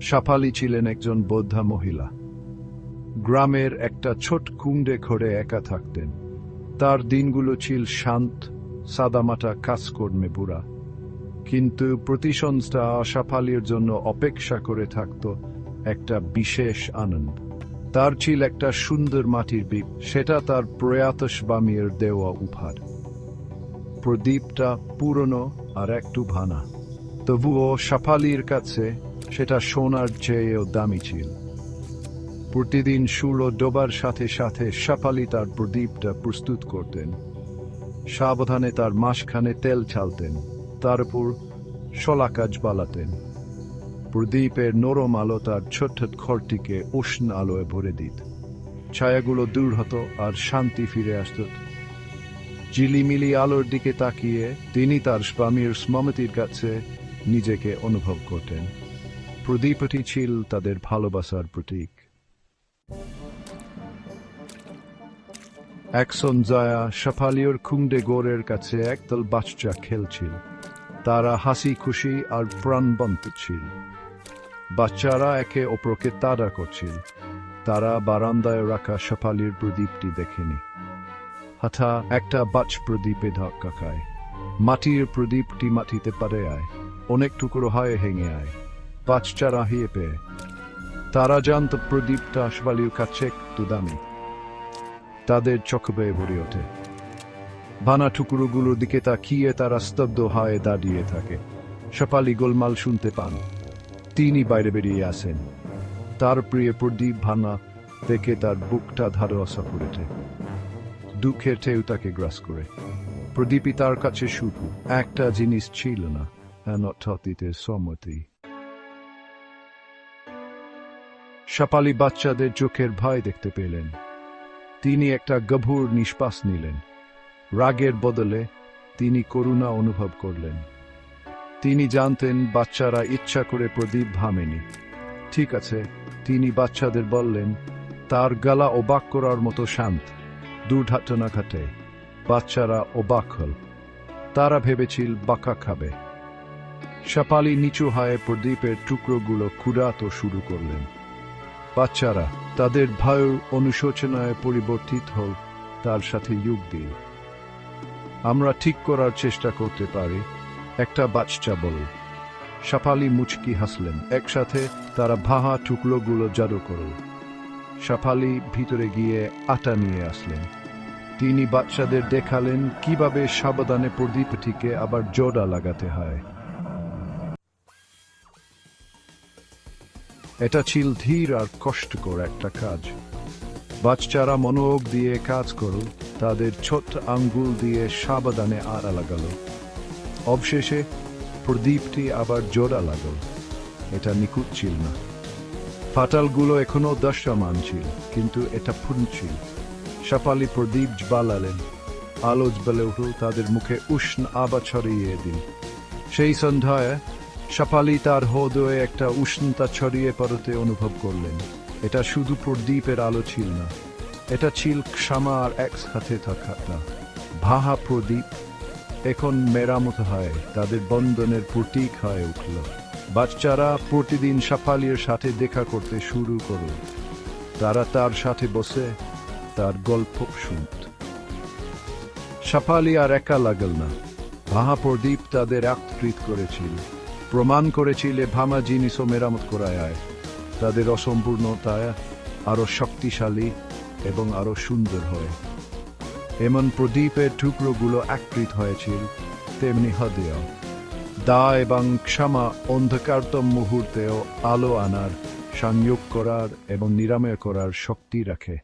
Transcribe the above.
সাফালি ছিলেন একজন বৌদ্ধা মহিলা। গ্রামের একটা ছোট কুণ্ডে ঘরে একা থাকতেন। তার দিনগুলো ছিল শান্ত, সাদামাটা কাজকর্মে বুড়া। কিন্তু প্রতি সংস্থা সাফালির জন্য অপেক্ষা করে থাকত একটা বিশেষ আনন্দ। তার ছিল একটা সুন্দর মাটির দ্বীপ, সেটা তার প্রয়াত স্বামীর দেওয়া উপহার। প্রদীপটা পুরনো আর একটু ভানা। তবুও সাফালির কাছে সেটা সোনার চেয়েও দামি ছিল। প্রতিদিন সূর্য ডোবার সাথে সাথে সাফালি তার প্রদীপটা প্রস্তুত করতেন। সাবধানে তার মাসখানে তেল ছালতেন, তার উপর শলা কাজ বালাতেন। প্রদীপের নরম আলো তার ছোট্ট ঘরটিকে উষ্ণ আলোয় ভরে দিত। ছায়াগুলো দূর হতো আর শান্তি ফিরে আসত। জিলিমিলি আলোর দিকে তাকিয়ে তিনি তার স্বামীর স্মমতির কাছে নিজেকে অনুভব করতেন। প্রদীপটি ছিল তাদের ভালোবাসার প্রতীক। এক সঞ্জয়া সাফালিয়র খুংডে গোরের কাছে একদল বাচ্চা খেলছিল। তারা হাসি, খুশি আর প্রাণবন্ত ছিল। বাচ্চারা একে অপরকে তাড়া করছিল। তারা বারান্দায় রাখা সাফালির প্রদীপটি দেখেনি। হঠা একটা বাচ প্রদীপে ধাক্কা খায়। মাটির প্রদীপটি মাটিতে পারে আয়। অনেক টুকরো হয় হেঙে আয়। বাচ্চারা হিয়ে পেয়ে তারা জানত প্রদীপটা সাফালির কাছে একটু দামি তাদের চোখ বেয়ে ভরে ওঠে। ভানা টুকরোগুলোর দিকে তাকিয়ে তারা স্তব্ধ হয়ে দাঁড়িয়ে থাকে। সপালি গোলমাল শুনতে পান। তিনি বাইরে বেরিয়ে আসেন। তার প্রিয় প্রদীপ ভানা দেখে তার বুকটা ধারসা করেছে দুঃখের ঢেউ তাকে গ্রাস করে। প্রদীপই তার কাছে শুধু, একটা জিনিস ছিল না অনথিতে সম্মতি সাপালি বাচ্চাদের চোখের ভয় দেখতে পেলেন। তিনি একটা গভীর নিঃশ্বাস নিলেন। রাগের বদলে তিনি করুণা অনুভব করলেন। তিনি জানতেন বাচ্চারা ইচ্ছা করে প্রদীপ ভামেনি। ঠিক আছে, তিনি বাচ্চাদের বললেন, তার গলা অবাক করার মতো শান্ত দুর্ঘটনা ঘটে বাচ্চারা অবাক হল। তারা ভেবেছিল বাঁকা খাবে। সাপালি নিচু হয়ে প্রদীপের টুকরোগুলো কুড়াতো শুরু করলেন। বাচ্চারা তাদের ভয় অনুশোচনায় পরিবর্তিত হল তার সাথে যোগ দিল আমরা ঠিক করার চেষ্টা করতে পারি। একটা বাচ্চা বল। সাফালি মুচকি হাসলেন। একসাথে তারা ভাহা টুকরোগুলো জাদু করল। সাফালি ভিতরে গিয়ে আটা নিয়ে আসলেন। তিনি বাচ্চাদের দেখালেন কীভাবে সাবধানে প্রদীপটিকে আবার জোড়া লাগাতে হয়। এটা ছিল ধীর আর কষ্টকর একটা কাজ। বাচ্চারা মনোযোগ দিয়ে কাজ করল, তাদের ছোট আঙ্গুল দিয়ে সাবধানে আড়া লাগালো। অবশেষে প্রদীপটি আবার জোড়া লাগল। এটা নিখুঁত ছিল না। ফাটালগুলো এখনও দশমান ছিল, কিন্তু এটা ফুটছিল সাপালি প্রদীপ জ্বালালেন। আলো জ্বলে উঠল, তাদের মুখে উষ্ণ আবা ছড়িয়ে দিল। সেই সন্ধ্যায় সাপালি তার হৃদয়ে একটা উষ্ণতা ছড়িয়ে পড়তে অনুভব করলেন। এটা শুধু প্রদীপের আলো ছিল না, এটা ছিল ক্ষমা আর একসাথে থাকা ভাহা প্রদীপ, এখন মেরামত হয়, তাদের বন্ধনের প্রতীক হয়ে উঠল। বাচ্চারা প্রতিদিন সাফালির সাথে দেখা করতে শুরু করল তারা তার সাথে বসে, তার গল্প শুনত। সাফালি আর একা লাগল না। ভাহা প্রদীপ তাদের আকৃত করেছিল। প্রমাণ করেছিল ভামা জিনিসও মেরামত করায় তাদের অসম্পূর্ণতায় আরও শক্তিশালী এবং আরও সুন্দর হয়। এমন প্রদীপের টুকরোগুলো আকৃত হয়েছিল তেমনি হদেও। দা এবং ক্ষমা অন্ধকারতম মুহূর্তেও আলো আনার, সংযোগ করার এবং নিরাময় করার শক্তি রাখে।